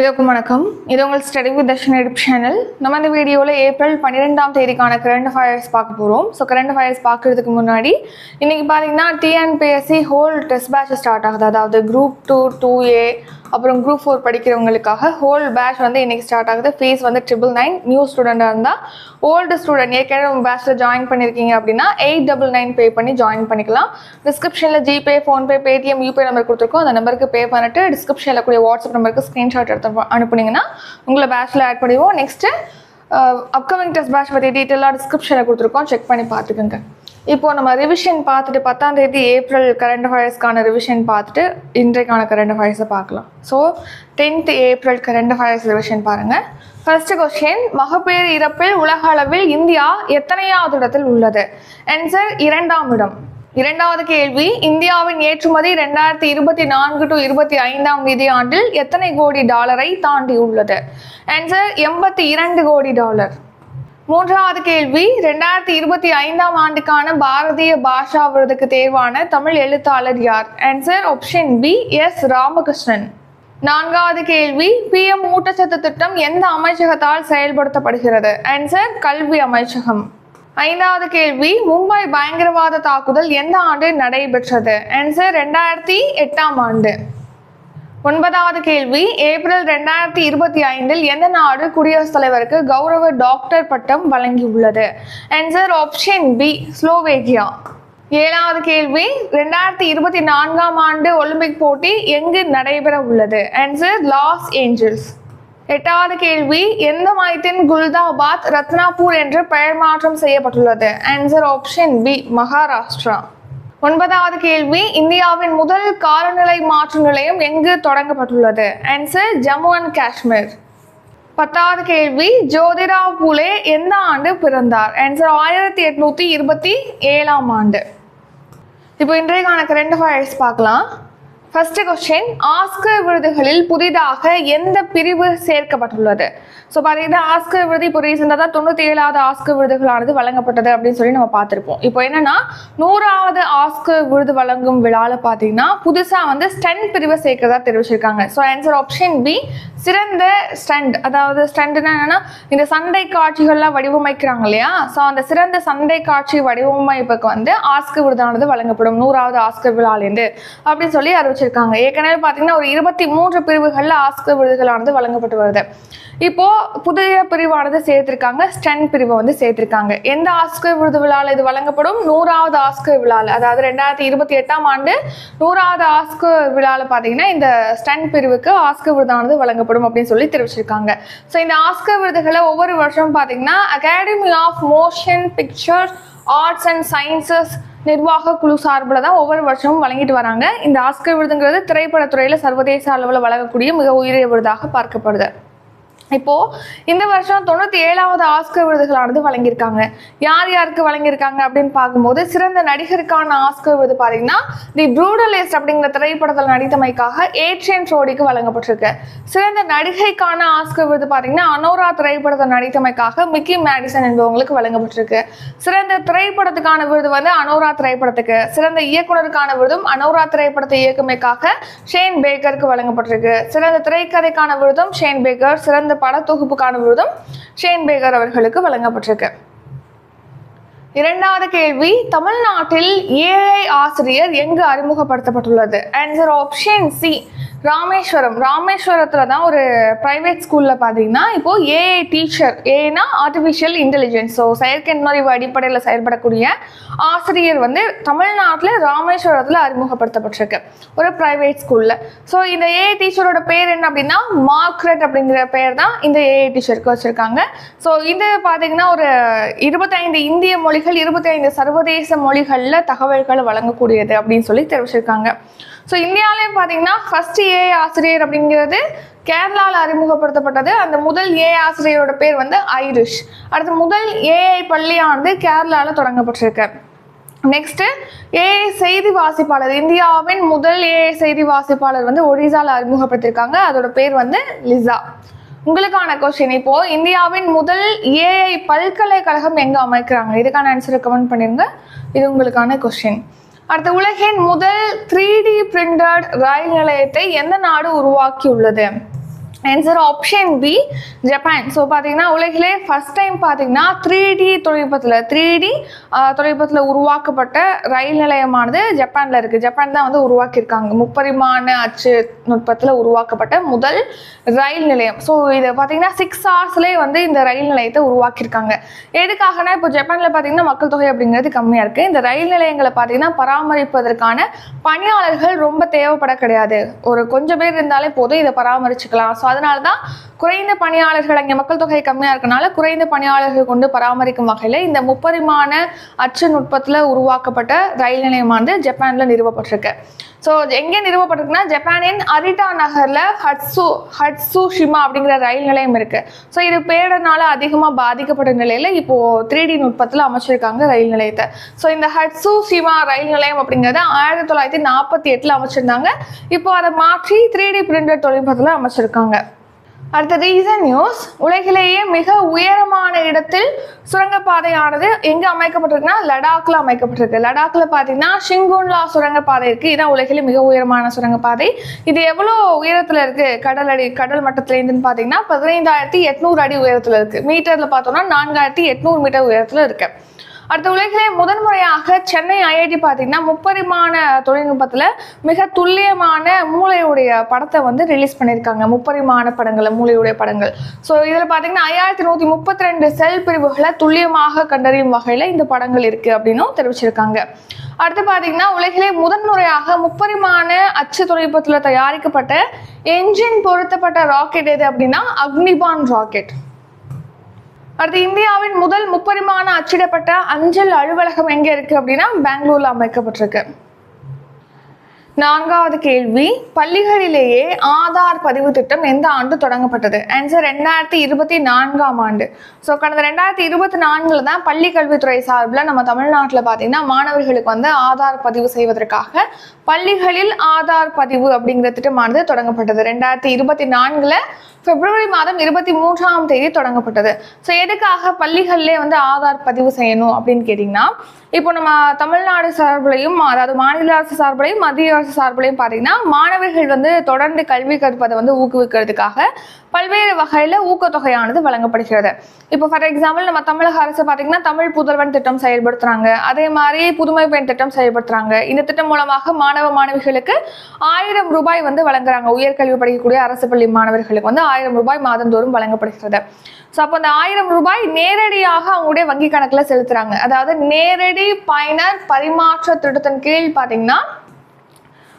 எல்லோருக்கும் வணக்கம். இது உங்கள் ஸ்டடி வித் தர்ஷன் எடுப் சேனல் நம்ம இந்த வீடியோவில் ஏப்ரல் பன்னிரெண்டாம் தேதிக்கான கரண்ட் ஃபயர்ஸ் பார்க்க போகிறோம் ஸோ கரண்ட் ஃபயர்ஸ் பார்க்குறதுக்கு முன்னாடி இன்றைக்கி பார்த்தீங்கன்னா TNPSC whole test batch start ஆகுது. அதாவது குரூப் டூ டூ ஏ அப்புறம் குரூப் ஃபோர் படிக்கிறவங்களுக்காக ஹோல் பேட்ச் வந்து இன்றைக்கி ஸ்டார்ட் ஆகுது. ஃபீஸ் வந்து ட்ரிபிள் நைன் நியூ ஸ்டூடெண்டாக இருந்தால் ஓல்டு ஸ்டூடெண்ட் ஏற்கனவே உங்கள் பேட்ச்சில் ஜாயின் பண்ணியிருக்கீங்க அப்படின்னா எயிட் டபுள் நைன் பே பண்ணி ஜாயின் பண்ணிக்கலாம். டிஸ்கிரிப்ஷனில் GPay PhonePe Paytm UPay number கொடுத்துருக்கோம். அந்த நம்பருக்கு பே பண்ணிட்டு டிஸ்கிரிப்ஷனில் கூடிய வாட்ஸ்அப் நம்பருக்கு ஸ்க்ரீன்ஷாட் எடுத்து அனுப்புனீங்கன்னா உங்களை பேட்ச்சில் ஆட் பண்ணிடுவோம். நெக்ஸ்ட்டு அப்கமிங் டெஸ்ட் பேட்ச் பற்றி டீட்டெயிலாக டிஸ்கிரிப்ஷனில் கொடுத்துருக்கோம். செக் பண்ணி பார்த்துக்கோங்க. இப்போது நம்ம ரிவிஷன் பார்த்துட்டு பத்தாம் தேதி ஏப்ரல் கரண்ட் அஃபேர்ஸ்க்கான ரிவிஷன் பார்த்துட்டு இன்றைக்கான கரண்ட் அஃபேர்ஸை பார்க்கலாம். So tenth April current affairs revision பாருங்கள் ஃபர்ஸ்ட் கொஸ்டின் மகப்பேறு இறப்பில் உலக அளவில் இந்தியா எத்தனையாவது இடத்தில் உள்ளது? ஆன்சர் இரண்டாம் இடம். இரண்டாவது கேள்வி இந்தியாவின் ஏற்றுமதி ரெண்டாயிரத்தி இருபத்தி நான்கு டு இருபத்தி ஐந்தாம் நிதியாண்டில் எத்தனை கோடி டாலரை தாண்டி உள்ளது ஆன்சர் எண்பத்தி இரண்டு கோடி டாலர். மூன்றாவது கேள்வி ரெண்டாயிரத்தி இருபத்தி ஐந்தாம் ஆண்டுக்கான பாரதிய பாஷா விருதுக்கு தேர்வான தமிழ் எழுத்தாளர் யார்? Answer option B S Ramakrishnan. நான்காவது கேள்வி பிஎம் ஊட்டச்சத்து திட்டம் எந்த அமைச்சகத்தால் செயல்படுத்தப்படுகிறது? ஆன்சர் கல்வி அமைச்சகம். ஐந்தாவது கேள்வி மும்பை பயங்கரவாத தாக்குதல் எந்த ஆண்டு நடைபெற்றது? ஆன்சர் ரெண்டாயிரத்தி எட்டாம் ஆண்டு. ஒன்பதாவது கேள்வி ஏப்ரல் ரெண்டாயிரத்தி இருபத்தி ஐந்தில் எந்த நாடு குடியரசுத் தலைவருக்கு கௌரவ டாக்டர் பட்டம் வழங்கியுள்ளது? ஆன்சர் ஆப்ஷன் பி ஸ்லோவேகியா ஏழாவது கேள்வி ரெண்டாயிரத்தி இருபத்தி நான்காம் ஆண்டு ஒலிம்பிக் போட்டி எங்கு நடைபெற உள்ளது ஆன்சர் லாஸ் ஏஞ்சல்ஸ் எட்டாவது கேள்வி எந்த மையத்தின் குல்தாபாத் ரத்னாபூர் என்று பெயர் மாற்றம் செய்யப்பட்டுள்ளது? Answer option B Maharashtra. ஒன்பதாவது கேள்வி இந்தியாவின் முதல் காலநிலை மாற்று நிலையம் எங்கு தொடங்கப்பட்டுள்ளது? Answer Jammu and Kashmir. பத்தாவது கேள்வி ஜோதிராவ் புலே எந்த ஆண்டு பிறந்தார்? ஆன்சர் ஆயிரத்தி எட்நூத்தி இருபத்தி ஏழாம் ஆண்டு. இப்போ இன்றைக்கான கரண்ட் அஃபேர்ஸ் பார்க்கலாம். ஃபர்ஸ்ட் கொஸ்டின் ஆஸ்கர் விருதுகளில் புதிதாக எந்த பிரிவு சேர்க்கப்பட்டுள்ளது? ஸோ பார்த்தீங்கன்னா ஆஸ்கர் விருது இப்போ ரீசெண்டாக தான் தொண்ணூற்றி ஏழாவது ஆஸ்கர் விருதுகளானது வழங்கப்பட்டது அப்படின்னு சொல்லி நம்ம பார்த்துருப்போம். இப்போ என்னன்னா நூறாவது ஆஸ்கர் விருது வழங்கும் விழாவில் பார்த்தீங்கன்னா புதுசாக வந்து ஸ்டண்ட் பிரிவை சேர்க்கிறதா தெரிவிச்சிருக்காங்க. ஸோ ஆன்சர் ஆப்ஷன் பி சிறந்த ஸ்டண்ட். அதாவது ஸ்டண்ட்னா என்னன்னா இந்த சண்டை காட்சிகள்லாம் வடிவமைக்கிறாங்க இல்லையா? ஸோ அந்த சிறந்த சண்டை காட்சி வடிவமைப்புக்கு வந்து ஆஸ்கர் விருதானது வழங்கப்படும். நூறாவது ஆஸ்கர் விழாலேருந்து அப்படின்னு சொல்லி வச்சிருக்காங்க. ஏற்கனவே பார்த்தீங்கன்னா ஒரு இருபத்தி மூன்று பிரிவுகளில் ஆஸ்கர் விருதுகளானது வழங்கப்பட்டு வருது. இப்போ புதிய பிரிவானது சேர்த்திருக்காங்க. ஸ்டன் பிரிவை வந்து சேர்த்திருக்காங்க. எந்த ஆஸ்கர் விருது விழாவில் இது வழங்கப்படும்? நூறாவது ஆஸ்கர் விழாவில் அதாவது ரெண்டாயிரத்தி இருபத்தி எட்டாம் ஆண்டு நூறாவது ஆஸ்கர் விழாவில் பார்த்தீங்கன்னா இந்த ஸ்டன் பிரிவுக்கு ஆஸ்கர் விருதானது வழங்கப்படும் அப்படின்னு சொல்லி தெரிவிச்சிருக்காங்க. ஸோ இந்த ஆஸ்கர் விருதுகளை ஒவ்வொரு வருஷமும் பார்த்தீங்கன்னா Academy of Motion Pictures Arts and Sciences நிர்வாக குழு சார்பில் தான் ஒவ்வொரு வருஷமும் வழங்கிட்டு வராங்க. இந்த ஆஸ்கர் விருதுங்கிறது திரைப்படத்துறையில் சர்வதேச அளவில் வழங்கக்கூடிய மிக உயரிய விருதாக பார்க்கப்படுது. இப்போது இந்த வருஷம் தொண்ணூற்றி ஏழாவது ஆஸ்கர் விருதுகளானது வழங்கியிருக்காங்க. யார் யாருக்கு வழங்கியிருக்காங்க அப்படின்னு பார்க்கும்போது சிறந்த நடிகருக்கான ஆஸ்கர் விருது பார்த்தீங்கன்னா தி ப்ரூடலிஸ்ட் அப்படிங்கிற திரைப்படத்தில் நடித்தமைக்காக ஏட்ரியன் ரோடிக்கு வழங்கப்பட்டிருக்கு. சிறந்த நடிகைக்கான ஆஸ்கர் விருது பார்த்தீங்கன்னா அனோரா திரைப்படத்தில் நடித்தமைக்காக மிக்கி மேடிசன் என்பவங்களுக்கு வழங்கப்பட்டிருக்கு. சிறந்த திரைப்படத்துக்கான விருது வந்து அனோரா திரைப்படத்துக்கு. சிறந்த இயக்குனருக்கான விருதும் அனோரா திரைப்படத்தை இயக்குமைக்காக ஷேன் பேக்கருக்கு வழங்கப்பட்டிருக்கு. சிறந்த திரைக்கதைக்கான விருதும் ஷேன் பேக்கர் சிறந்த படத்தொகுப்புக்கான விருதும் ஷேன் பேகர் அவர்களுக்கு வழங்கப்பட்டிருக்கு. இரண்டாவது கேள்வி தமிழ்நாட்டில் ஏஐ ஆசிரியர் எங்கு அறிமுகப்படுத்தப்பட்டுள்ளது? Answer option C Rameswaram. ராமேஸ்வரத்தில் தான் ஒரு ப்ரைவேட் ஸ்கூலில் பார்த்தீங்கன்னா இப்போது ஏஐ டீச்சர் ஏன்னா ஆர்டிஃபிஷியல் இன்டெலிஜென்ஸ் ஸோ செயற்கை நுண்ணறிவு அடிப்படையில் செயல்படக்கூடிய ஆசிரியர் வந்து தமிழ்நாட்டில் ராமேஸ்வரத்தில் அறிமுகப்படுத்தப்பட்டிருக்கு. ஒரு ப்ரைவேட் ஸ்கூலில் ஸோ இந்த ஏஐ டீச்சரோட பேர் என்ன அப்படின்னா மார்க்ரெட் அப்படிங்கிற பேர் தான் இந்த ஏஐ டீச்சருக்கு வச்சுருக்காங்க. ஸோ இது பார்த்தீங்கன்னா ஒரு இருபத்தைந்து இந்திய மொழிகள் இருபத்தைந்து சர்வதேச மொழிகளில் தகவல்களை வழங்கக்கூடியது அப்படின்னு சொல்லி தெரிவிச்சிருக்காங்க. ஸோ இந்தியாவிலேயும் பார்த்தீங்கன்னா ஃபஸ்ட்டு ஏ ஆசிரியர் அப்படிங்கிறது கேரளாவில் அறிமுகப்படுத்தப்பட்டது. அந்த முதல் ஏ ஆசிரியரோட பேர் வந்து ஐரிஷ். அடுத்து முதல் ஏஐ பள்ளியானது கேரளாவில் தொடங்கப்பட்டிருக்கு. நெக்ஸ்ட் ஏஐ செய்தி வாசிப்பாளர். இந்தியாவின் முதல் ஏஐ செய்தி வாசிப்பாளர் வந்து ஒடிசால அறிமுகப்படுத்தியிருக்காங்க அதோட பேர் வந்து லிசா. உங்களுக்கான கொஸ்டின் இப்போ இந்தியாவின் முதல் ஏஐ பல்கலைக்கழகம் எங்க அமைக்கிறாங்க? இதுக்கான ஆன்சரை கமெண்ட் பண்ணிருங்க. இது உங்களுக்கான கொஸ்டின் அடுத்து உலகின் முதல் த்ரீ டி பிரிண்டட் ரயில் நிலையத்தை எந்த நாடு உருவாக்கியுள்ளது? Answer option B Japan so பார்த்தீங்கன்னா உலகிலே ஃபர்ஸ்ட் டைம் பார்த்தீங்கன்னா த்ரீ டி தொழில்நுட்பத்தில் த்ரீ டி தொழில்நுட்பத்தில் உருவாக்கப்பட்ட ரயில் நிலையமானது ஜப்பானில் இருக்குது ஜப்பான் தான் வந்து உருவாக்கியிருக்காங்க. முப்பரிமாண அச்சு நுட்பத்தில் உருவாக்கப்பட்ட முதல் ரயில் நிலையம். ஸோ இது பார்த்தீங்கன்னா சிக்ஸ் ஹவர்ஸ்லேயே வந்து இந்த ரயில் நிலையத்தை உருவாக்கியிருக்காங்க. எதுக்காகனா இப்போ ஜப்பானில் பார்த்தீங்கன்னா மக்கள் தொகை அப்படிங்கிறது கம்மியாக இருக்குது இந்த ரயில் நிலையங்களை பார்த்தீங்கன்னா பராமரிப்பதற்கான பணியாளர்கள் ரொம்ப தேவைப்பட கிடையாது. ஒரு கொஞ்சம் பேர் இருந்தாலே போதும் இதை பராமரிச்சுக்கலாம். ஸோ அதனால தான் குறைந்த பணியாளர்கள் அங்கே மக்கள் தொகை கம்மியாக இருக்கனால குறைந்த பணியாளர்கள் கொண்டு பராமரிக்கும் வகையில் இந்த முப்பரிமாண அச்சு நுட்பத்தில் உருவாக்கப்பட்ட ரயில் நிலையமானது ஜப்பானில் நிறுவப்பட்டிருக்கு. ஸோ எங்கே நிறுவப்பட்டிருக்குன்னா ஜப்பானின் அரிட்டா நகரில் ஹட்ஸு ஹட்சு ஷிமா அப்படிங்கிற ரயில் நிலையம் இருக்குது ஸோ இது பேரனால அதிகமாக பாதிக்கப்பட்ட நிலையில் இப்போது த்ரீ டி நுட்பத்தில் அமைச்சிருக்காங்க ரயில் நிலையத்தை. ஸோ இந்த ஹட்ஸு ஷிமா ரயில் நிலையம் அப்படிங்கிறத ஆயிரத்தி தொள்ளாயிரத்தி நாற்பத்தி எட்டில் அமைச்சிருந்தாங்க. இப்போ அதை மாற்றி த்ரீ டி பிரிண்டர் தொழில்நுட்பத்தில் அமைச்சிருக்காங்க. அடுத்தது ரீசன் நியூஸ் உலகிலேயே மிக உயரமான இடத்தில் சுரங்கப்பாதையானது எங்கே அமைக்கப்பட்டிருக்குன்னா லடாக்ல அமைக்கப்பட்டிருக்கு. லடாக்ல பார்த்தீங்கன்னா ஷிங்குன்லா சுரங்கப்பாதை இருக்கு. இதுதான் உலகிலே மிக உயரமான சுரங்கப்பாதை. இது எவ்வளோ உயரத்தில் இருக்கு? கடல் அடி கடல் மட்டத்துலேருந்துன்னு பார்த்தீங்கன்னா பதினைந்தாயிரத்தி எட்நூறு அடி உயரத்தில் இருக்கு. மீட்டர்ல பார்த்தோம்னா நான்காயிரத்தி எட்நூறு மீட்டர் உயரத்தில் இருக்கு. அடுத்த உலகிலே முதன்முறையாக சென்னை ஐஐடி பார்த்தீங்கன்னா முப்பரிமாண தொழில்நுட்பத்தில் மிக துல்லியமான மூளையுடைய படத்தை வந்து ரிலீஸ் பண்ணியிருக்காங்க. முப்பரிமாண படங்களை மூளையுடைய படங்கள். ஸோ இதில் பார்த்தீங்கன்னா ஐயாயிரத்தி நூற்றி முப்பத்தி ரெண்டு செல் பிரிவுகளை துல்லியமாக கண்டறியும் வகையில் இந்த படங்கள் இருக்குது அப்படின்னும் தெரிவிச்சிருக்காங்க. அடுத்து பார்த்தீங்கன்னா உலகிலே முதன்முறையாக முப்பரிமாண அச்சு தொழில்நுட்பத்தில் தயாரிக்கப்பட்ட என்ஜின் பொருத்தப்பட்ட ராக்கெட் எது அப்படின்னா அக்னிபான் ராக்கெட் அடுத்து இந்தியாவின் முதல் முப்பரிமாண அச்சிடப்பட்ட அஞ்சல் அலுவலகம் எங்க இருக்கு அப்படின்னா பெங்களூர்ல அமைக்கப்பட்டிருக்கு. நான்காவது கேள்வி பள்ளிகளிலேயே ஆதார் பதிவு திட்டம் எந்த ஆண்டு தொடங்கப்பட்டது? ஆன்சர் ரெண்டாயிரத்தி இருபத்தி நான்காம் ஆண்டு. ஸோ கடந்த ரெண்டாயிரத்தி இருபத்தி நான்குல தான் பள்ளி கல்வித்துறை சார்பில் நம்ம தமிழ்நாட்டில் பார்த்தீங்கன்னா மாணவர்களுக்கு வந்து ஆதார் பதிவு செய்வதற்காக பள்ளிகளில் ஆதார் பதிவு அப்படிங்கிற திட்டமானது தொடங்கப்பட்டது. ரெண்டாயிரத்தி இருபத்தி நான்குல பிப்ரவரி மாதம் இருபத்தி மூன்றாம் தேதி தொடங்கப்பட்டது. ஸோ எதுக்காக பள்ளிகள்லேயே வந்து ஆதார் பதிவு செய்யணும் அப்படின்னு கேட்டிங்கன்னா இப்போ நம்ம தமிழ்நாடு சார்பிலையும் அதாவது மாநில அரசு சார்பிலையும் மத்திய அரசு சார்பிலையும் பார்த்தீங்கன்னா மாணவர்கள் வந்து தொடர்ந்து கல்வி கற்பதை வந்து ஊக்குவிக்கிறதுக்காக பல்வேறு வகையில் ஊக்கத்தொகையானது வழங்கப்படுகிறது. இப்போ ஃபார் எக்ஸாம்பிள் நம்ம தமிழக அரசு பார்த்தீங்கன்னா தமிழ் புதல்வன் திட்டம் செயல்படுத்துகிறாங்க அதே மாதிரி புதுமை பெண் திட்டம் செயல்படுத்துகிறாங்க இந்த திட்டம் மூலமாக மாணவ மாணவிகளுக்கு ஆயிரம் ரூபாய் வந்து வழங்குறாங்க. உயர்கல்வி படிக்கக்கூடிய அரசு பள்ளி மாணவர்களுக்கு வந்து ஆயிரம் ரூபாய் மாதந்தோறும் வழங்கப்படுகிறது. ஸோ அப்போ அந்த ஆயிரம் ரூபாய் நேரடியாக அவங்களுடைய வங்கி கணக்கில் செலுத்துறாங்க. அதாவது நேரடி பயனர் பரிமாற்ற திட்டத்தின் கீழ் பார்த்தீங்கன்னா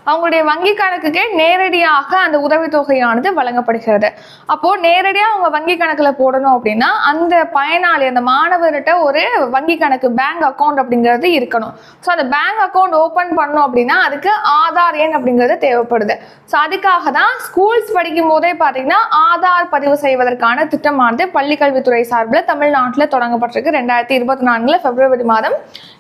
அவங்களுடைய வங்கி கணக்குக்கே நேரடியாக அந்த உதவித்தொகையானது வழங்கப்படுகிறது. அப்போ நேரடியாக அவங்க வங்கி கணக்கில் போடணும் அப்படின்னா அந்த பயனாளி அந்த மாணவர்கிட்ட ஒரு வங்கி கணக்கு பேங்க் அக்கௌண்ட் அப்படிங்கிறது இருக்கணும். ஸோ அந்த பேங்க் அக்கௌண்ட் ஓப்பன் பண்ணணும் அப்படின்னா அதுக்கு ஆதார் எண் அப்படிங்கிறது தேவைப்படுது. ஸோ அதுக்காக தான் ஸ்கூல்ஸ் படிக்கும் போதே பார்த்தீங்கன்னா ஆதார் பதிவு செய்வதற்கான திட்டமானது பள்ளிக்கல்வித்துறை சார்பில் தமிழ்நாட்டில் தொடங்கப்பட்டிருக்கு. ரெண்டாயிரத்தி இருபத்தி நான்கில் பிப்ரவரி மாதம்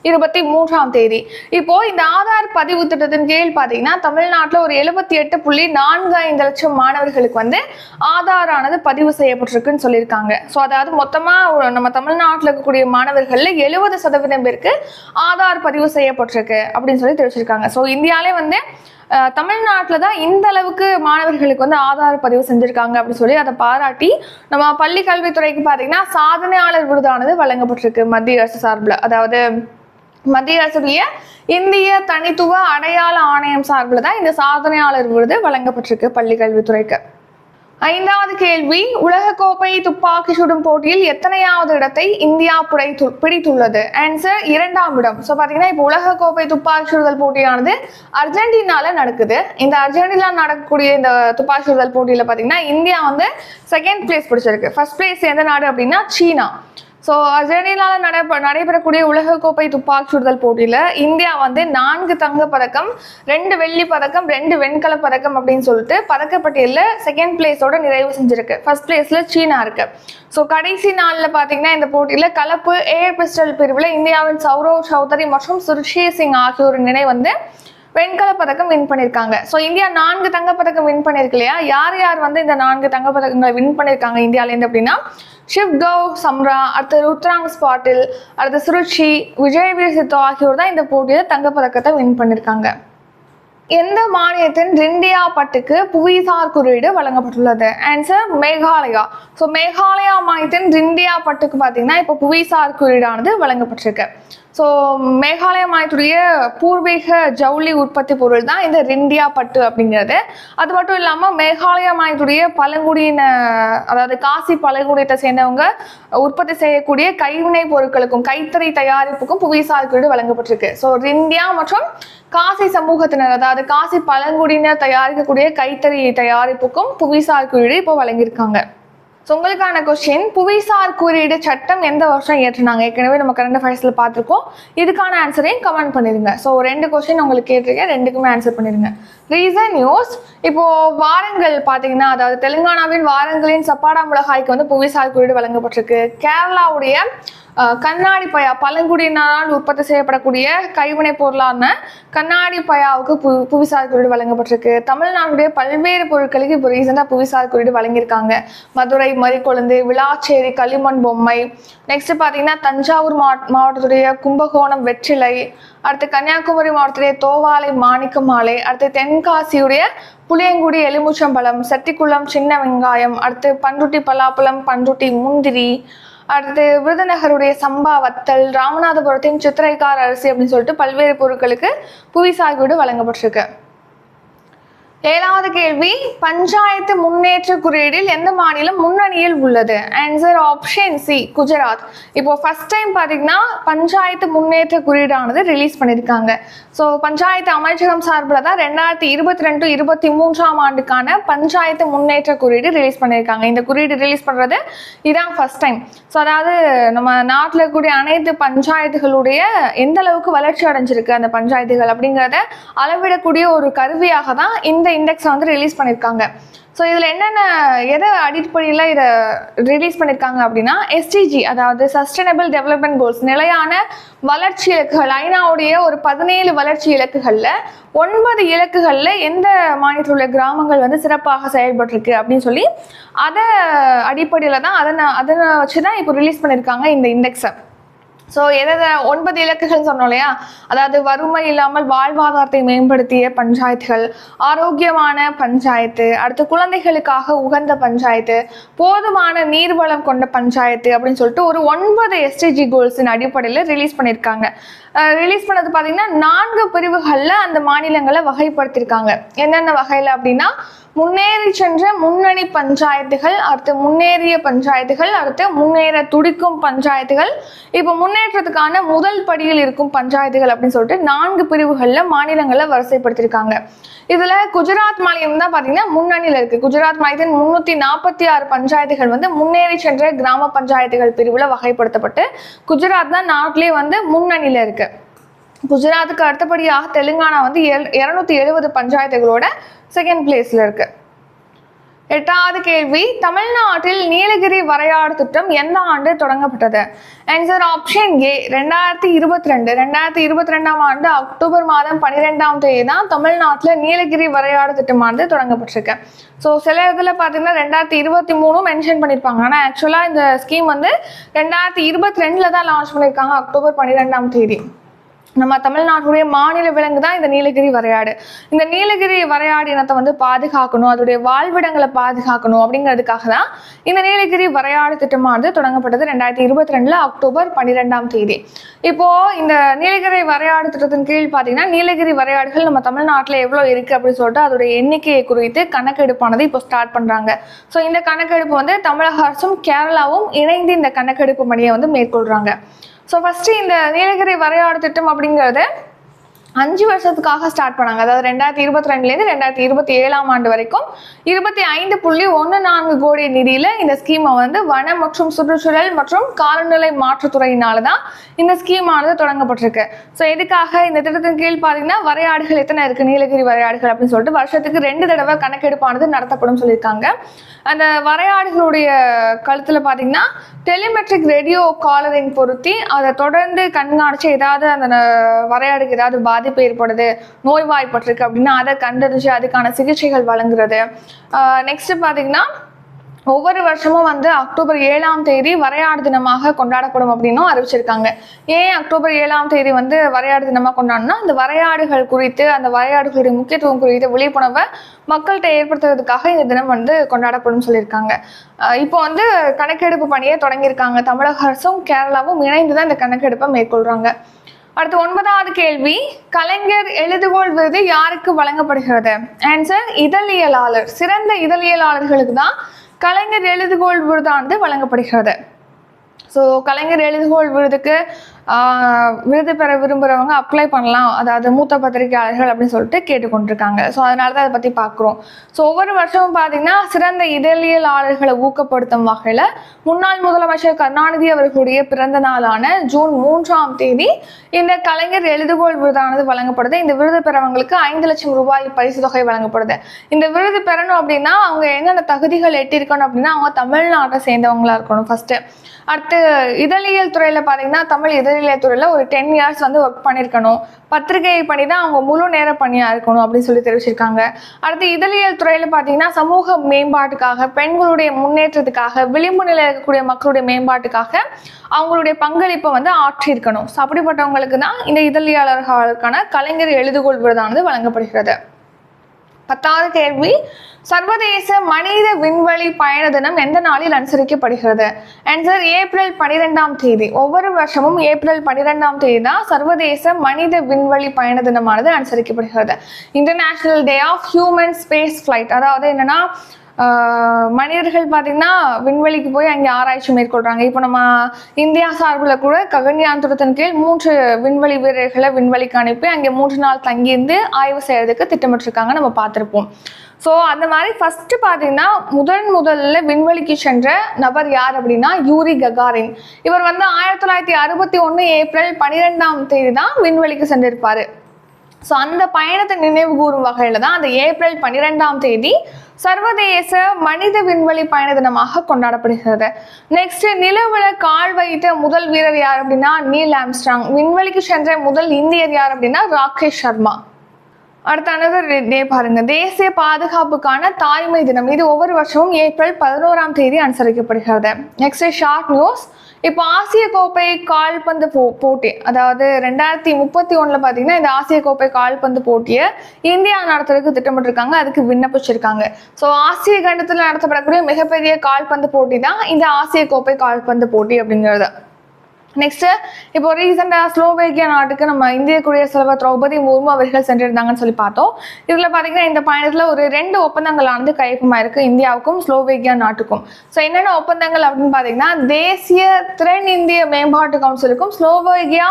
இருபத்தி மூன்றாம் தேதி. இப்போ இந்த ஆதார் பதிவு திட்டத்தின் கீழ் பார்த்தீங்கன்னா தமிழ்நாட்டில் ஒரு எழுபத்தி எட்டு புள்ளி நான்கு ஐந்து லட்சம் மாணவர்களுக்கு வந்து ஆதாரானது பதிவு செய்யப்பட்டிருக்குன்னு சொல்லியிருக்காங்க. ஸோ அதாவது மொத்தமாக நம்ம தமிழ்நாட்டில் இருக்கக்கூடிய மாணவர்களில் எழுபது சதவீதம் பேருக்கு ஆதார் பதிவு செய்யப்பட்டிருக்கு அப்படின்னு சொல்லி தெரிவிச்சிருக்காங்க. ஸோ இந்தியாவிலே வந்து தமிழ்நாட்டில் தான் இந்த அளவுக்கு மாணவர்களுக்கு வந்து ஆதார் பதிவு செஞ்சுருக்காங்க அப்படின்னு சொல்லி அதை பாராட்டி நம்ம பள்ளி கல்வித்துறைக்கு பார்த்தீங்கன்னா சாதனையாளர் விருதானது வழங்கப்பட்டிருக்கு மத்திய அரசு சார்பில். அதாவது மத்திய அரசுடைய இந்திய தனித்துவ அடையாள ஆணையம் சார்பில் தான் இந்த சாதனையாளர் விருது வழங்கப்பட்டிருக்கு பள்ளி கல்வித்துறைக்கு ஐந்தாவது கேள்வி உலகக்கோப்பை துப்பாக்கி சுடும் போட்டியில் எத்தனையாவது இடத்தை இந்தியா பிடித்து பிடித்துள்ளது? ஆன்சர் இரண்டாம் இடம். ஸோ பார்த்தீங்கன்னா இப்போ உலகக்கோப்பை துப்பாக்கி சுடுதல் போட்டியானது அர்ஜென்டினால நடக்குது. இந்த அர்ஜென்டினா நடக்கக்கூடிய இந்த துப்பாக்கி சுடுதல் போட்டியில் பார்த்தீங்கன்னா இந்தியா வந்து செகண்ட் பிளேஸ் பிடிச்சிருக்கு. ஃபர்ஸ்ட் பிளேஸ் எந்த நாடு அப்படின்னா சீனா. ஸோ அர்ஜென்டினாவில் நட நடைபெறக்கூடிய உலகக்கோப்பை துப்பாக்கி சுடுதல் போட்டியில் இந்தியா வந்து நான்கு தங்கப் பதக்கம் ரெண்டு வெள்ளி பதக்கம் ரெண்டு வெண்கல பதக்கம் அப்படின்னு சொல்லிட்டு பதக்கப்பட்டியலில் செகண்ட் பிளேஸோட நிறைவு செஞ்சிருக்கு. ஃபர்ஸ்ட் பிளேஸில் சீனா இருக்கு. ஸோ கடைசி நாளில் பார்த்தீங்கன்னா இந்த போட்டியில் கலப்பு ஏர் பிஸ்டல் பிரிவில் இந்தியாவின் சௌரவ் சௌதரி மற்றும் சுர்ஷி சிங் ஆகியோரின் நினை வந்து வெண்கல பதக்கம் வின் பண்ணியிருக்காங்க. ஸோ இந்தியா நான்கு தங்கப்பதக்கம் வின் பண்ணியிருக்கு இல்லையா? யார் யார் வந்து இந்த நான்கு தங்கப்பதக்கங்களை வின் பண்ணியிருக்காங்க இந்தியாவிலேருந்து அப்படின்னா ஷிவ் கவ் சம்ரா அடுத்தது ருத்ராங் ஸ்பாட்டில் அடுத்து சுருச்சி விஜயவீர் சித்தோ ஆகியோர் தான் இந்த போட்டியில் தங்கப்பதக்கத்தை வின் பண்ணியிருக்காங்க எந்த மாநிலத்தின் ரிண்டியா பட்டுக்கு புவிசார் குறியீடு வழங்கப்பட்டுள்ளது? ஆன்சர் மேகாலயா. ஸோ மேகாலயா மாநிலத்தின் ரிண்டியா பட்டுக்கு பார்த்தீங்கன்னா இப்போ புவிசார் குறியீடானது வழங்கப்பட்டிருக்கு. ஸோ மேகாலயமாயத்துடைய பூர்வீக ஜவுளி உற்பத்தி பொருள் தான் இந்த ரிண்டியா பட்டு அப்படிங்கிறது. அது மட்டும் இல்லாமல் மேகாலயமாயத்துடைய பழங்குடியின அதாவது காசி பழங்குடியத்தை சேர்ந்தவங்க உற்பத்தி செய்யக்கூடிய கைவினை பொருட்களுக்கும் கைத்தறி தயாரிப்புக்கும் புவிசார் குறியீடு வழங்கப்பட்டிருக்கு. ஸோ ரிண்டியா மற்றும் காசி சமூகத்தினர் அதாவது காசி பழங்குடியினர் தயாரிக்கக்கூடிய கைத்தறி தயாரிப்புக்கும் புவிசார் குறியீடு இப்போ வழங்கியிருக்காங்க. ஸோ உங்களுக்கான கொஸ்டின் புவிசார் குறியீடு சட்டம் எந்த வருஷம் ஏற்றுனாங்க ஏற்கனவே நம்ம கரண்ட் அஃபேர்ஸில் பார்த்துருக்கோம். இதுக்கான ஆன்சரையும் கமெண்ட் பண்ணிடுங்க ஸோ ரெண்டு கொஸ்டின் உங்களுக்கு கேட்டிருக்கேன். ரெண்டுக்குமே ஆன்சர் பண்ணிடுங்க ரீசன் நியூஸ் இப்போ வாரங்கள் பார்த்தீங்கன்னா அதாவது தெலுங்கானாவின் வாரங்களின் சப்பாடா மிளகாய்க்கு வந்து புவிசார் குறியீடு வழங்கப்பட்டிருக்கு. கேரளாவுடைய கண்ணாடி பயா பழங்குடியினரால் உற்பத்தி செய்யப்படக்கூடிய கைவினைப் பொருளான கண்ணாடி பயாவுக்கு பு புவிசார் குறியீடு வழங்கப்பட்டிருக்கு. தமிழ்நாட்டுடைய பல்வேறு பொருட்களுக்கு இப்போ ரீசெண்டாக புவிசார் குறியீடு வழங்கியிருக்காங்க. மதுரை மறிக்கொழுந்து விளாச்சேரி களிமண் பொம்மை. நெக்ஸ்ட் பார்த்தீங்கன்னா தஞ்சாவூர் மாவட்ட மாவட்டத்துடைய கும்பகோணம் வெற்றிலை. அடுத்து கன்னியாகுமரி மாவட்டத்துடைய தோவாலை மாணிக்க மாலை அடுத்து தென்காசியுடைய புளியங்குடி எலுமிச்சம்பழம் செட்டிக்குளம் சின்ன வெங்காயம். அடுத்து பண்ருட்டி பலாப்பழம் பண்ருட்டி முந்திரி. அடுத்து விருதுநகருடைய சம்பா வத்தல் ராமநாதபுரத்தின் சித்திரைக்கார் அரிசி அப்படின்னு சொல்லிட்டு பல்வேறு பொருட்களுக்கு புவிசார் குறியீடு வழங்கப்பட்டிருக்கு. ஏழாவது கேள்வி பஞ்சாயத்து முன்னேற்ற குறியீடில் எந்த மாநிலம் முன்னணியில் உள்ளது? Answer option C Gujarat. இப்போ ஃபர்ஸ்ட் டைம் பார்த்தீங்கன்னா பஞ்சாயத்து முன்னேற்ற குறியீடானது ரிலீஸ் பண்ணியிருக்காங்க ஸோ பஞ்சாயத்து அமைச்சகம் சார்பில் தான் ரெண்டாயிரத்தி இருபத்தி ரெண்டு இருபத்தி மூன்றாம் ஆண்டுக்கான பஞ்சாயத்து முன்னேற்ற குறியீடு ரிலீஸ் பண்ணியிருக்காங்க இந்த குறியீடு ரிலீஸ் பண்ணுறது இதான் ஃபர்ஸ்ட் டைம் ஸோ அதாவது நம்ம நாட்டில் இருக்கக்கூடிய அனைத்து பஞ்சாயத்துகளுடைய எந்த அளவுக்கு வளர்ச்சி அடைஞ்சிருக்கு அந்த பஞ்சாயத்துகள் அப்படிங்கிறத அளவிடக்கூடிய ஒரு கருவியாக தான் இந்த இண்டெக்ஸை வந்து ரிலீஸ் பண்ணியிருக்காங்க ஸோ இதில் என்னென்ன எதை அடிப்படையில் இதை ரிலீஸ் பண்ணியிருக்காங்க அப்படின்னா எஸ்டிஜி அதாவது சஸ்டைனபிள் டெவலப்மெண்ட் கோல்ஸ் நிலையான வளர்ச்சி இலக்குகள் ஐநாவுடைய ஒரு பதினேழு வளர்ச்சி இலக்குகளில் ஒன்பது இலக்குகளில் எந்த மாநிலத்தில் உள்ள கிராமங்கள் வந்து சிறப்பாக செயல்பட்டிருக்கு அப்படின்னு சொல்லி அதை அடிப்படையில் தான் அதை அதனை வச்சு தான் இப்போ ரிலீஸ் பண்ணியிருக்காங்க இந்த இண்டெக்ஸை ஸோ எதை ஒன்பது இலக்குகள் சொன்னோம் இல்லையா? அதாவது வறுமை இல்லாமல் வாழ்வாதாரத்தை மேம்படுத்திய பஞ்சாயத்துகள் ஆரோக்கியமான பஞ்சாயத்து அடுத்து குழந்தைகளுக்காக உகந்த பஞ்சாயத்து போதுமான நீர்வளம் கொண்ட பஞ்சாயத்து அப்படின்னு சொல்லிட்டு ஒரு ஒன்பது எஸ்டிஜி கோல்ஸின் அடிப்படையில் ரிலீஸ் பண்ணியிருக்காங்க. ரிலீஸ் பண்ணது பார்த்தீங்கன்னா நான்கு பிரிவுகளில் அந்த மாநிலங்களை வகைப்படுத்தியிருக்காங்க. என்னென்ன வகையில் அப்படின்னா முன்னேறி சென்ற முன்னணி பஞ்சாயத்துகள் அடுத்து முன்னேறிய பஞ்சாயத்துகள் அடுத்து முன்னேற துடிக்கும் பஞ்சாயத்துகள். இப்போ முன்னேற்றத்துக்கான முதல் படியில் இருக்கும் பஞ்சாயத்துகள் அப்படின்னு சொல்லிட்டு நான்கு பிரிவுகளில் மாநிலங்களை வரிசைப்படுத்தியிருக்காங்க. இதில் குஜராத் மாநிலம் தான் பார்த்தீங்கன்னா முன்னணியில் இருக்குது குஜராத் மாநிலத்தின் முந்நூற்றி நாற்பத்தி ஆறு பஞ்சாயத்துகள் வந்து முன்னேறி சென்ற கிராம பஞ்சாயத்துகள் பிரிவில் வகைப்படுத்தப்பட்டு குஜராத் தான் நாட்டிலே வந்து முன்னணியில் இருக்குது குஜராத்துக்கு அடுத்தபடியாக தெலுங்கானா வந்து இரநூத்தி எழுபது பஞ்சாயத்துகளோட செகண்ட் பிளேஸ்ல இருக்கு. எட்டாவது கேள்வி தமிழ்நாட்டில் நீலகிரி வரையாடு திட்டம் எந்த ஆண்டு தொடங்கப்பட்டது? ஆன்சர் ஆப்ஷன் ஏ ரெண்டாயிரத்தி இருபத்தி ரெண்டு ரெண்டாயிரத்தி இருபத்தி ரெண்டாம் ஆண்டு அக்டோபர் மாதம் பன்னிரெண்டாம் தேதி தான் தமிழ்நாட்டில் நீலகிரி வரையாடு திட்டமானது தொடங்கப்பட்டிருக்கு. ஸோ சில இதில் பார்த்தீங்கன்னா ரெண்டாயிரத்தி இருபத்தி மூணும் மென்ஷன் பண்ணியிருப்பாங்க ஆனால் ஆக்சுவலாக இந்த ஸ்கீம் வந்து ரெண்டாயிரத்தி இருபத்தி ரெண்டில் தான் லான்ச் பண்ணியிருக்காங்க அக்டோபர் பன்னிரெண்டாம் தேதி. நம்ம தமிழ்நாட்டுடைய மாநில விலங்கு தான் இந்த நீலகிரி வரையாடு. இந்த நீலகிரி வரையாடு இனத்தை வந்து பாதுகாக்கணும் அதோடைய வாழ்விடங்களை பாதுகாக்கணும் அப்படிங்கிறதுக்காக தான் இந்த நீலகிரி வரையாடு திட்டமானது தொடங்கப்பட்டது ரெண்டாயிரத்தி இருபத்தி ரெண்டுல அக்டோபர் பன்னிரெண்டாம் தேதி. இப்போ இந்த நீலகிரி வரையாடு திட்டத்தின் கீழ் பார்த்தீங்கன்னா நீலகிரி வரையாடுகள் நம்ம தமிழ்நாட்டில் எவ்வளோ இருக்கு அப்படின்னு சொல்லிட்டு அதோடைய எண்ணிக்கையை குறித்து கணக்கெடுப்பானது இப்போ ஸ்டார்ட் பண்றாங்க. ஸோ இந்த கணக்கெடுப்பு வந்து தமிழக அரசும் கேரளாவும் இணைந்து இந்த கணக்கெடுப்பு பணியை வந்து மேற்கொள்றாங்க. ஸோ ஃபஸ்ட்டு இந்த நீலகிரி வரையாடு திட்டம் அப்படிங்கிறது அஞ்சு வருஷத்துக்காக ஸ்டார்ட் பண்ணாங்க. அதாவது ரெண்டாயிரத்தி இருபத்தி ரெண்டுலேருந்து ரெண்டாயிரத்தி இருபத்தி ஏழாம் ஆண்டு வரைக்கும் இருபத்தி ஐந்து புள்ளி ஒன்று நான்கு கோடி நிதியில் இந்த ஸ்கீமை வந்து வன மற்றும் சுற்றுச்சூழல் மற்றும் காலநிலை மாற்றுத்துறையினால தான் இந்த ஸ்கீமானது தொடங்கப்பட்டிருக்கு. ஸோ எதுக்காக இந்த திட்டத்தின் கீழ் பார்த்தீங்கன்னா வரையாடுகள் எத்தனை இருக்குது நீலகிரி வரையாடுகள் அப்படின்னு சொல்லிட்டு வருஷத்துக்கு ரெண்டு தடவை கணக்கெடுப்பானது நடத்தப்படும் சொல்லியிருக்காங்க. அந்த வரையாடுகளுடைய கழுத்தில் பார்த்தீங்கன்னா டெலிமெட்ரிக் ரேடியோ காலரிங் பொருத்தி அதை தொடர்ந்து கண்காணித்து ஏதாவது அந்த ந- வரையாடுக்கு ஏதாவது பாதிப்பு ஏற்படுது நோய்வாய்ப்பட்டிருக்கு அப்படின்னா அதை கண்டறிஞ்சு அதுக்கான சிகிச்சைகள் வழங்குறது. நெக்ஸ்ட் பார்த்தீங்கன்னா ஒவ்வொரு வருஷமும் வந்து அக்டோபர் ஏழாம் தேதி வரையாடு தினமாக கொண்டாடப்படும் அப்படின்னும் அறிவிச்சிருக்காங்க. ஏன் அக்டோபர் ஏழாம் தேதி வந்து வரையாடு தினமாக கொண்டாடணும்னா அந்த வரையாடுகள் குறித்து அந்த வரையாடுகளுடைய முக்கியத்துவம் குறித்த விழிப்புணர்வை மக்கள்கிட்ட ஏற்படுத்துறதுக்காக இந்த தினம் வந்து கொண்டாடப்படும் சொல்லியிருக்காங்க. இப்போ வந்து கணக்கெடுப்பு பணியை தொடங்கியிருக்காங்க. தமிழக அரசும் கேரளாவும் இணைந்து தான் இந்த கணக்கெடுப்பை மேற்கொள்றாங்க. அடுத்து ஒன்பதாவது கேள்வி கலைஞர் எழுதுகோள் விருது யாருக்கு வழங்கப்படுகிறது? ஆன்சர் இதழியலாளர். சிறந்த இதழியலாளர்களுக்கு தான் கலைஞர் எழுதுகோள் விருதானது வழங்கப்படுகிறது. ஸோ கலைஞர் எழுதுகோள் விருதுக்கு விருது பெற விரும்புகிறவங்க அப்ளை பண்ணலாம். அதாவது மூத்த பத்திரிகையாளர்கள் அப்படின்னு சொல்லிட்டு கேட்டுக்கொண்டிருக்காங்க. ஸோ அதனால தான் அதை பற்றி பார்க்குறோம் ஸோ ஒவ்வொரு வருஷமும் பார்த்தீங்கன்னா சிறந்த இதழியலாளர்களை ஊக்கப்படுத்தும் வகையில் முன்னாள் முதலமைச்சர் கருணாநிதி அவர்களுடைய பிறந்த நாளான ஜூன் மூன்றாம் தேதி இந்த கலைஞர் எழுதுகோள் விருதானது வழங்கப்படுது. இந்த விருது பெறவங்களுக்கு ஐந்து லட்சம் ரூபாய் பரிசு தொகை வழங்கப்படுது. இந்த விருது பெறணும் அப்படின்னா அவங்க என்னென்ன தகுதிகள் எட்டியிருக்கணும் அப்படின்னா அவங்க தமிழ்நாட்டை சேர்ந்தவங்களா இருக்கணும் ஃபர்ஸ்ட் அடுத்து இதழியல் துறையில் பார்த்தீங்கன்னா தமிழ் இதழியல் துறையில் ஒரு டென் இயர்ஸ் வந்து ஒர்க் பண்ணியிருக்கணும் பத்திரிகை பணி தான் அவங்க முழு நேர பணியாக இருக்கணும் அப்படின்னு சொல்லி தெரிவிச்சிருக்காங்க. அடுத்து இதழியல் துறையில் பார்த்தீங்கன்னா சமூக மேம்பாட்டுக்காக பெண்களுடைய முன்னேற்றத்துக்காக விளிம்பு நிலையில் இருக்கக்கூடிய மக்களுடைய மேம்பாட்டுக்காக அவங்களுடைய பங்களிப்பை வந்து ஆற்றியிருக்கணும். ஸோ அப்படிப்பட்டவங்களுக்கு தான் இந்த இதழியாளர்களுக்கான கலைஞர் எழுதுகோள் விருதானது வழங்கப்படுகிறது. பத்தாவது கேள்வி. சர்வதேச மனித விண்வெளி பயண தினம் எந்த நாளில் அனுசரிக்கப்படுகிறது? ஆன்சர் ஏப்ரல் பனிரெண்டாம் தேதி. ஒவ்வொரு வருஷமும் ஏப்ரல் பனிரெண்டாம் தேதி தான் சர்வதேச மனித விண்வெளி பயண தினமானது அனுசரிக்கப்படுகிறது. International Day of Human Space Flight அதாவது என்னன்னா மனிதர்கள் பார்த்தீங்கன்னா விண்வெளிக்கு போய் அங்கே ஆராய்ச்சி மேற்கொள்கிறாங்க இப்போ நம்ம இந்தியா சார்பில் கூட ககன்யான் துரத்தின் கீழ் மூன்று விண்வெளி வீரர்களை விண்வெளிக்கு அனுப்பி அங்கே மூன்று நாள் தங்கியிருந்து ஆய்வு செய்யறதுக்கு திட்டமிட்டிருக்காங்க. நம்ம பார்த்துருப்போம். ஸோ அந்த மாதிரி ஃபர்ஸ்ட் பார்த்தீங்கன்னா முதன் முதல்ல விண்வெளிக்கு சென்ற நபர் யார் அப்படின்னா யூரி ககாரின். இவர் வந்து ஆயிரத்தி தொள்ளாயிரத்தி அறுபத்தி ஒன்று ஏப்ரல் பன்னிரெண்டாம் தேதி தான் விண்வெளிக்கு சென்றிருப்பார். ஸோ அந்த பயணத்தை நினைவு கூறும் வகையில் தான் அந்த ஏப்ரல் பன்னிரெண்டாம் தேதி சர்வதேச மனித விண்வெளி பயண தினமாக கொண்டாடப்படுகிறது. நெக்ஸ்ட் நிலவுல கால் வைத்த முதல் வீரர் யார் அப்படின்னா நீல் ஆம்ஸ்ட்ராங். விண்வெளிக்கு சென்ற முதல் இந்தியர் யார் அப்படின்னா ராகேஷ் சர்மா. அடுத்த டே பாருங்க. தேசிய பாதுகாப்புக்கான தாய்மை தினம். இது ஒவ்வொரு வருஷமும் ஏப்ரல் பதினோராம் தேதி அனுசரிக்கப்படுகிறது. நெக்ஸ்ட் ஷார்ட் நியூஸ் இப்போ ஆசிய கோப்பை கால்பந்து போ போட்டி அதாவது ரெண்டாயிரத்தி முப்பத்தி ஒன்றில் பார்த்தீங்கன்னா இந்த ஆசிய கோப்பை கால்பந்து போட்டியை இந்தியா நடத்துறதுக்கு திட்டமிட்டிருக்காங்க. அதுக்கு விண்ணப்பிச்சிருக்காங்க. ஸோ ஆசிய கண்டத்தில் நடத்தப்படக்கூடிய மிகப்பெரிய கால்பந்து போட்டி தான் இந்த ஆசிய கோப்பை கால்பந்து போட்டி அப்படிங்கிறது. நெக்ஸ்ட் இப்போ ரீசெண்டாக ஸ்லோவேக்கியா நாட்டுக்கு நம்ம இந்திய குடியரசுத் தலைவர் திரௌபதி முர்மு அவர்கள் சென்றிருந்தாங்கன்னு சொல்லி பார்த்தோம். இதில் பார்த்தீங்கன்னா இந்த பயணத்தில் ஒரு ரெண்டு ஒப்பந்தங்களானது கையொப்பமாயிருக்கு இந்தியாவுக்கும் ஸ்லோவேக்கியா நாட்டுக்கும். ஸோ என்னென்ன ஒப்பந்தங்கள் அப்படின்னு பார்த்தீங்கன்னா தேசிய திறன் இந்திய மேம்பாட்டு கவுன்சிலுக்கும் ஸ்லோவேக்கியா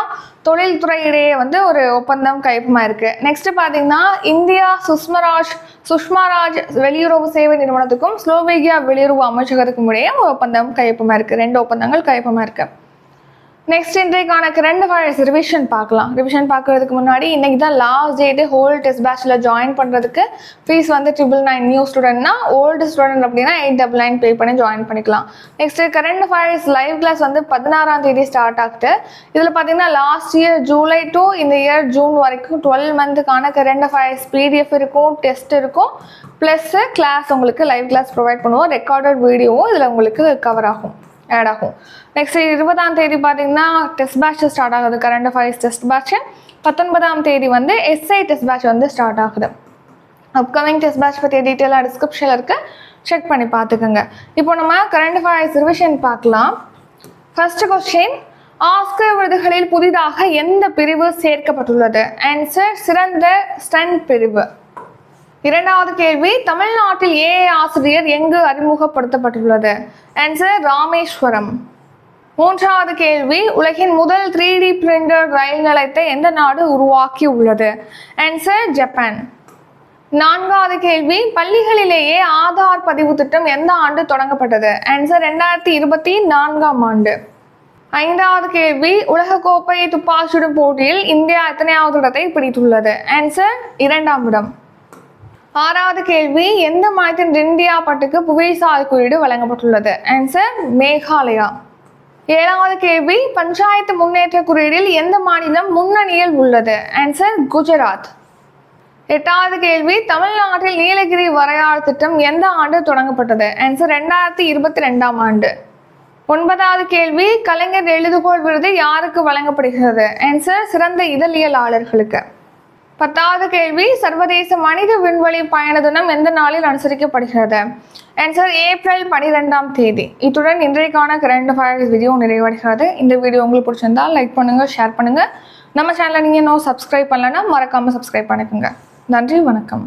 தொழில்துறை இடையே வந்து ஒரு ஒப்பந்தம் கையொப்பமாயிருக்கு. நெக்ஸ்ட் பார்த்தீங்கன்னா இந்தியா சுஷ்மராஜ் சுஷ்மாராஜ் வெளியுறவு சேவை நிறுவனத்துக்கும் ஸ்லோவேக்கியா வெளியுறவு அமைச்சகத்துக்கும் இடையே ஒரு ஒப்பந்தம் கையொப்பமாயிருக்கு. ரெண்டு ஒப்பந்தங்கள் கையொப்பமாயிருக்கு. நெக்ஸ்ட் இன்றைக்கான ரெண்டு அஃபேர்ஸ் ரிவிஷன் பார்க்கலாம். ரிவிஷன் பார்க்கறதுக்கு முன்னாடி இன்னைக்கு தான் லாஸ்ட் டேட்டு ஹோல் டெஸ்ட் பேட்சில் ஜாயின் பண்ணுறதுக்கு ஃபீஸ் வந்து ட்ரிபிள் நைன் நியூ ஸ்டூடெண்ட்னா ஓல்டு ஸ்டூடெண்ட் அப்படின்னா எயிட் டபுள் நைன் பே பண்ணி ஜாயின் பண்ணிக்கலாம். Next current affairs live class வந்து பதினாறாம் தேதி ஸ்டார்ட் ஆகுது. இதில் பார்த்தீங்கன்னா லாஸ்ட் இயர் ஜூலை டு இந்த இயர் ஜூன் வரைக்கும் டுவெல் மந்த்துக்கான கரண்ட் ஃபயர்ஸ் பிடிஎஃப் இருக்கும் டெஸ்ட் இருக்கும். ப்ளஸ் கிளாஸ் உங்களுக்கு லைவ் கிளாஸ் ப்ரொவைட் பண்ணுவோம் ரெக்கார்டட் வீடியோவும் இதில் உங்களுக்கு கவர் ஆகும். ஆட் ஆகும். நெக்ஸ்ட் இருபதாம் தேதி பார்த்தீங்கன்னா டெஸ்ட் பேட்ச் ஸ்டார்ட் ஆகுது. கரண்ட் அஃபேர்ஸ் டெஸ்ட் பேட்ச் பத்தொன்பதாம் தேதி வந்து எஸ்ஐ டெஸ்ட் பேட்ச் வந்து ஸ்டார்ட் ஆகுது. அப்கமிங் டெஸ்ட் பேட்ச் பற்றிய டீட்டெயிலாக டிஸ்கிரிப்ஷனில் இருக்கு. செக் பண்ணி பார்த்துக்கோங்க இப்போ நம்ம கரண்ட் அஃபேர்ஸ் ரிவிஷன் பார்க்கலாம். ஃபர்ஸ்ட் கொஸ்டின் ஆஸ்கர் விருதுகளில் புதிதாக எந்த பிரிவு சேர்க்கப்பட்டுள்ளது? ஆன்சர் சிறந்த ஸ்டன் பிரிவு. இரண்டாவது கேள்வி தமிழ்நாட்டில் ஏஐ ஆசிரியர் எங்கு அறிமுகப்படுத்தப்பட்டுள்ளது? ஆன்சர் ராமேஸ்வரம். மூன்றாவது கேள்வி உலகின் முதல் த்ரீ டி பிரிண்டர் ரயில் நிலையத்தை எந்த நாடு உருவாக்கி உள்ளது ஆன்சர் ஜப்பான் நான்காவது கேள்வி பள்ளிகளிலேயே ஆதார் பதிவு திட்டம் எந்த ஆண்டு தொடங்கப்பட்டது? ஆன்சர் ரெண்டாயிரத்தி இருபத்தி நான்காம் ஆண்டு. ஐந்தாவது கேள்வி உலகக்கோப்பை துப்பாக்கிடும் போட்டியில் இந்தியா எத்தனையாவது இடத்தை பிடித்துள்ளது? ஆன்சர் இரண்டாம் இடம். ஆறாவது கேள்வி எந்த மாநிலத்தின் இந்தியா பட்டுக்கு புவிசார் குறியீடு வழங்கப்பட்டுள்ளது? ஆன்சர் மேகாலயா. ஏழாவது கேள்வி பஞ்சாயத்து முன்னேற்ற குறியீடில் எந்த மாநிலம் முன்னணியில் உள்ளது? ஆன்சர் குஜராத். எட்டாவது கேள்வி தமிழ்நாட்டில் நீலகிரி வரையாறு திட்டம் எந்த ஆண்டு தொடங்கப்பட்டது? ஆன்சர் ரெண்டாயிரத்தி இருபத்தி ரெண்டாம் ஆண்டு. ஒன்பதாவது கேள்வி கலைஞர் எழுதுகோள் விருது யாருக்கு வழங்கப்படுகிறது? ஆன்சர் சிறந்த இதழியலாளர்களுக்கு. பத்தாவது கேள்வி சர்வதேச மனித விண்வெளி பயண தினம் எந்த நாளில் அனுசரிக்கப்படுகிறது? ஆன்சர் ஏப்ரல் பனிரெண்டாம் தேதி. இத்துடன் இன்றைக்கான கரண்ட் அஃபேர்ஸ் வீடியோ நிறைவடைகிறது. இந்த வீடியோ உங்களுக்கு பிடிச்சிருந்தா லைக் பண்ணுங்கள் ஷேர் பண்ணுங்கள் நம்ம சேனலை நீங்கள் இன்னும் சப்ஸ்கிரைப் பண்ணலன்னா மறக்காமல் சப்ஸ்கிரைப் பண்ணிக்கோங்க. நன்றி வணக்கம்.